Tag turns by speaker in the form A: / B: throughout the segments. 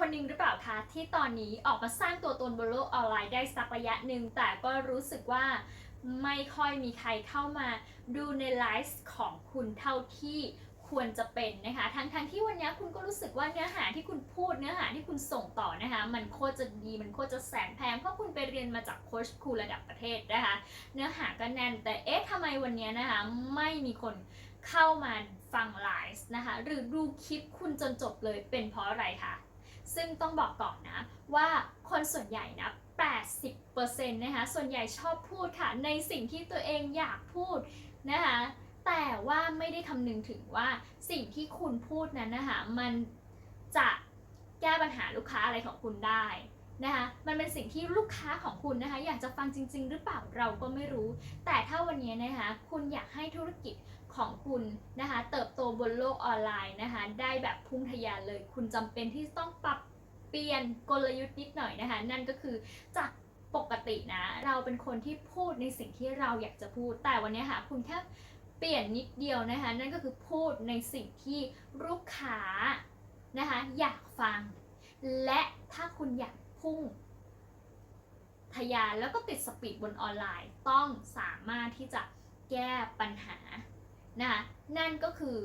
A: คนหนึ่งหรือเปล่าคะที่ตอนนี้ออกมาสร้างตัวตนบนโลกออนไลน์ได้สักระยะหนึ่งแต่ก็รู้สึกว่าไม่ค่อยมีใครเข้ามาดูในไลฟ์ของคุณเท่าที่ควรจะเป็นนะคะทั้งทั้งๆที่วันนี้คุณก็รู้สึกว่าเนื้อหาที่คุณพูดเนื้อหาที่คุณส่งต่อนะคะ มันโคตรจะดีมันโคตรจะแสนแพงเพราะคุณไปเรียนมาจากโค้ชครูระดับประเทศนะคะ เนื้อหาก็แน่นแต่เอ๊ะทำไมวันนี้นะคะ ไม่มีคนเข้ามาฟังไลฟ์นะคะ หรือดูคลิปคุณจนจบเลยเป็นเพราะอะไรคะ ซึ่งต้องบอกก่อนนะว่าคนส่วนใหญ่นะ80%นะคะ ส่วนใหญ่ชอบพูดค่ะ ในสิ่งที่ตัวเองอยากพูดนะคะ แต่ว่าไม่ได้คำนึงถึงว่าสิ่งที่คุณพูดนั้นนะคะ มันจะแก้ปัญหาลูกค้าอะไรของคุณได้ นะคะมันเป็นสิ่งที่ลูกค้าของคุณนะคะ อยากจะฟังจริง ๆ หรือเปล่าเราก็ไม่รู้ แต่ถ้าวันนี้นะคะคุณอยากให้ธุรกิจของคุณนะคะ เติบโตบนโลกออนไลน์นะคะ ได้แบบพุ่งทะยานเลย คุณจำเป็นที่ต้องปรับเปลี่ยนกลยุทธ์นิดหน่อยนะคะ นั่นก็คือจากปกตินะ เราเป็นคนที่พูดในสิ่งที่เราอยากจะพูด แต่วันนี้ค่ะคุณแค่เปลี่ยนนิดเดียวนะคะ นั่นก็คือพูดในสิ่งที่ลูกค้านะคะ อยากฟัง และถ้าคุณอยาก พุ่งทะยานแล้วก็ติดสปีดบนออนไลน์ ต้องสามารถที่จะแก้ปัญหานะคะนั่นก็คือ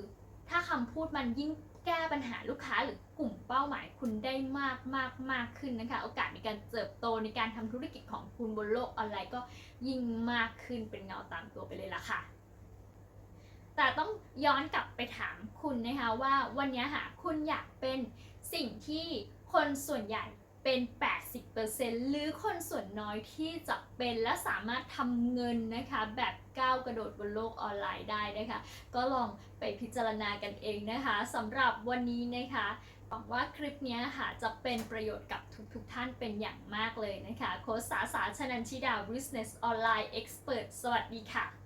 A: ถ้าคำพูดมันยิ่งแก้ปัญหาลูกค้าหรือกลุ่มเป้าหมายคุณได้มากมากมากขึ้นนะคะ โอกาสในการเติบโตในการทำธุรกิจของคุณบนโลกออนไลน์ก็ยิ่งมากขึ้นเป็นเงาตามตัวไปเลยล่ะค่ะแต่ต้องย้อนกลับไปถามคุณนะคะว่าวันนี้ค่ะคุณอยากเป็นสิ่งที่คนส่วนใหญ่ เป็น 80%หรือคนส่วนน้อยที่จะเป็นและสามารถทำเงินนะคะแบบก้าวกระโดดบนโลกออนไลน์ได้นะคะ ก็ลองไปพิจารณากันเองนะคะสำหรับวันนี้นะคะหวังว่าคลิปนี้ค่ะจะเป็นประโยชน์กับทุกๆทท่านเป็นอย่างมากเลยนะคะ โค้ชสาสาชนันชิดา Business Online Expert สวัสดีค่ะ